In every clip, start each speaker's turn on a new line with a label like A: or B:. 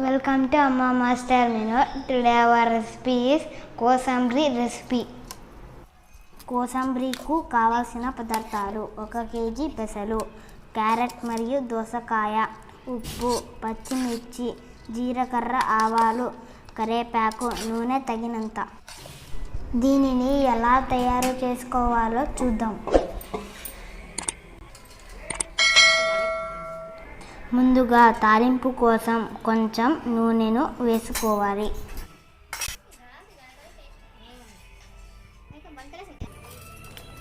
A: Welcome to Amma master menu today our recipe is kosambri recipe కోసంబ్రీకు కావాల్సిన పదార్థాలు ఒక KG పెసలు క్యారెట్ మరియు దోసకాయ ఉప్పు పచ్చిమిర్చి జీలకర్ర ఆవాలు కరేపాకు నూనె తగినంత. దీనిని ఎలా తయారు చేసుకోవాలో చూద్దాం. ముందుగా తాలింపు కోసం కొంచెం నూనెను వేసుకోవాలి.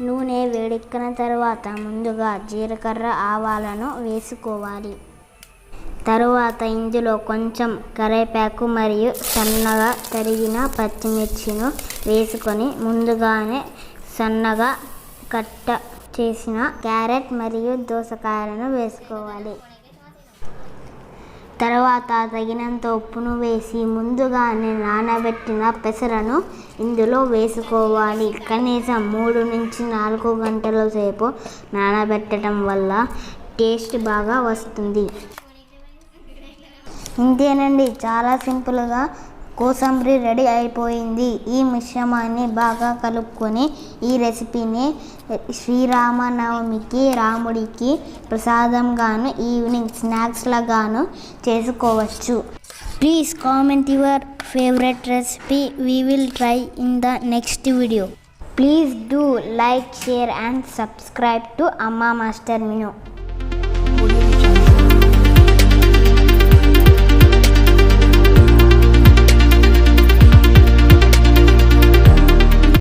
A: నూనె వేడెక్కిన తర్వాత ముందుగా జీలకర్ర ఆవాలను వేసుకోవాలి. తరువాత ఇందులో కొంచెం కరివేపాకు మరియు సన్నగా తరిగిన పచ్చిమిర్చిను వేసుకొని ముందుగానే సన్నగా కట్ట చేసిన క్యారెట్ మరియు దోసకాయలను వేసుకోవాలి. తర్వాత తగినంత ఉప్పును వేసి ముందుగానే నానబెట్టిన పెసరను ఇందులో వేసుకోవాలి. కనీసం మూడు నుంచి నాలుగు గంటల సేపు నానబెట్టడం వల్ల టేస్ట్ బాగా వస్తుంది. ఇంతేనండి. చాలా సింపుల్గా కోసంబరి రెడీ అయిపోయింది. ఈ మిశ్రమాన్ని బాగా కలుపుకొని ఈ రెసిపీని శ్రీరామనవమికి రాముడికి ప్రసాదంగాను ఈవినింగ్ స్నాక్స్లాగాను చేసుకోవచ్చు. Please comment your favourite recipe. We will try in the next video. Please do like share and subscribe to Amma master menu.